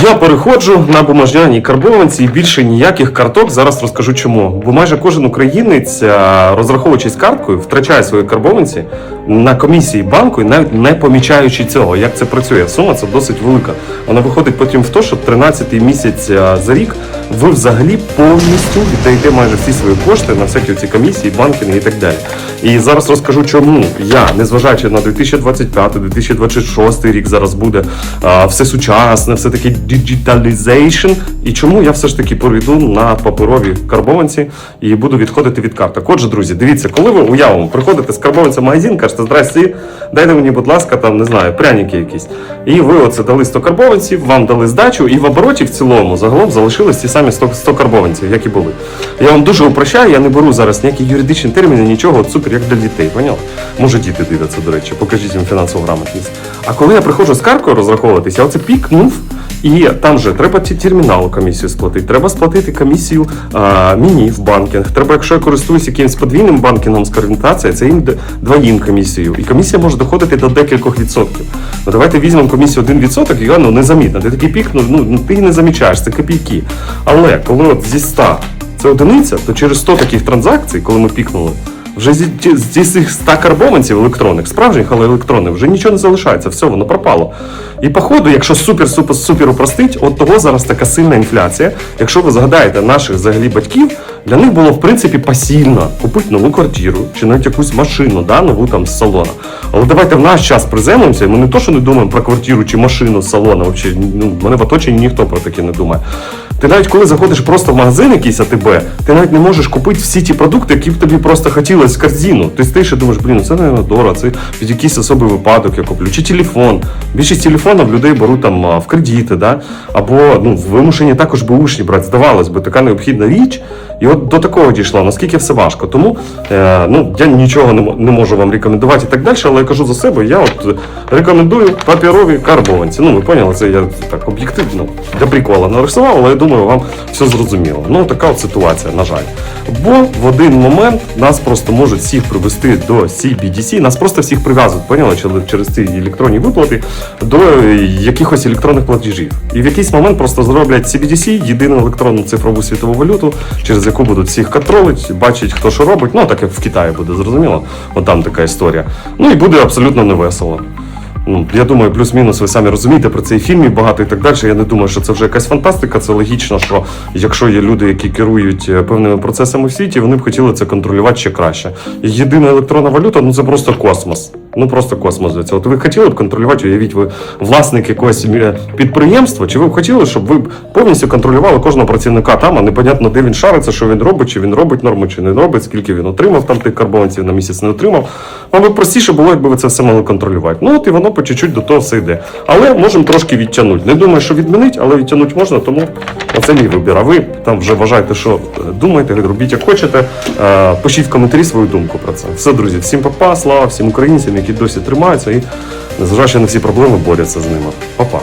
Я переходжу на бумажняній карбованці і більше ніяких карток. Зараз розкажу чому. Бо майже кожен українець, розраховуючись карткою, втрачає свої карбованці на комісії банку і навіть не помічаючи цього. Як це працює? Сума це досить велика. Вона виходить потім в те, що 13-й місяць за рік ви взагалі повністю віддаєте майже всі свої кошти на всякі ці комісії, банкінги і так далі. І зараз розкажу, чому я, незважаючи на 2025-2026 рік, зараз буде а, все сучасне, все таки digitalization, і чому я все ж таки перейду на паперові карбованці і буду відходити від карток. Отже, друзі, дивіться, коли ви уявимо, приходите з карбованця в магазин, кажете, здрасте, дайте мені, будь ласка, там не знаю, пряники якісь. І ви оце дали 100 карбованців, вам дали здачу, і в обороті в цілому загалом залишились ті самі 100, 100 карбованців, як і були. Я вам дуже упрощаю, я не беру зараз ніякі юридичні терміни, нічого, от як для дітей, поняв? Може діти дивляться, до речі, покажіть їм фінансову грамотність. А коли я приходжу з карткою розраховуватись, я оце пікнув. І там же треба ті терміналу комісію сплатити, треба сплатити комісію а, мені в банкінг. Треба, якщо я користуюсь якимось подвійним банкінгом з конвертації, це їм двоїм комісію. І комісія може доходити до декількох відсотків. Ну давайте візьмемо комісію 1% і вона ну, незамітна. Ти такий пік, ну, ну ти не замічаєш, це копійки. Але коли от зі 100 це одиниця, то через 100 таких транзакцій, коли ми пікнули, вже зі, зі цих 100 карбованців електронних, справжніх, але електронних, вже нічого не залишається, все, воно пропало. І по ходу, якщо супер супер супер упростить, от того зараз така сильна інфляція. Якщо ви згадаєте наших взагалі батьків, для них було в принципі посильно купити нову квартиру чи навіть якусь машину, да, нову там з салона. Але давайте в наш час приземлимося, і ми не то, що не думаємо про квартиру чи машину з салона. Взагалі, ну, мене в оточенні ніхто про таке не думає. Ти навіть коли заходиш просто в магазин якийсь АТБ, ти навіть не можеш купити всі ті продукти, які б тобі просто хотілося в корзину. Ти стоїш і думаєш, блін, ну це не дорого, це під якийсь особий випадок я куплю. Чи телефон. Більшість телефонів людей беруть там в кредити, да? або ну, вимушені також бушні брати. Здавалось би, така необхідна річ. І до такого дійшло, наскільки все важко. Тому е, ну, я нічого не, не можу вам рекомендувати і так далі, але я кажу за себе, я от рекомендую папірові карбованці. Ну, ви поняли, це я так об'єктивно для прикола нарисував, але я думаю, вам все зрозуміло. Ну, така от ситуація, на жаль. Бо в один момент нас просто можуть всіх привести до CBDC, нас просто всіх прив'язують, поняли, через- ці електронні виплати до якихось електронних платежів. І в якийсь момент просто зроблять CBDC, єдину електронну цифрову світову валюту, через яку будуть всіх контролити, бачить, хто що робить. Ну, так як в Китаї буде, зрозуміло. От там така історія. Ну і буде абсолютно невесело. Ну, я думаю, плюс-мінус, ви самі розумієте про це і багато і так далі. Я не думаю, що це вже якась фантастика. Це логічно, що якщо є люди, які керують е, певними процесами в світі, вони б хотіли це контролювати ще краще. Єдина електронна валюта ну це просто космос. Ну просто космос для цього. От ви хотіли б контролювати, уявіть, ви власник якогось е, підприємства, чи ви б хотіли, щоб ви повністю контролювали кожного працівника там, а непонятно, де він шариться, що він робить, чи він робить норму, чи не робить, скільки він отримав там тих карбованців на місяць не отримав. Вам би простіше було, якби ви це все могли контролювати. Ну от і воно по чуть-чуть до того все йде. Але можемо трошки відтягнути. Не думаю, що відмінить, але відтягнути можна, тому оце мій вибір. А ви там вже вважаєте, що е, думаєте, робіть як хочете. Е, Пишіть в коментарі свою думку про це. Все, друзі, всім папа, слава всім українцям, які досі тримаються і, незважаючи на всі проблеми, борються з ними. Па-па.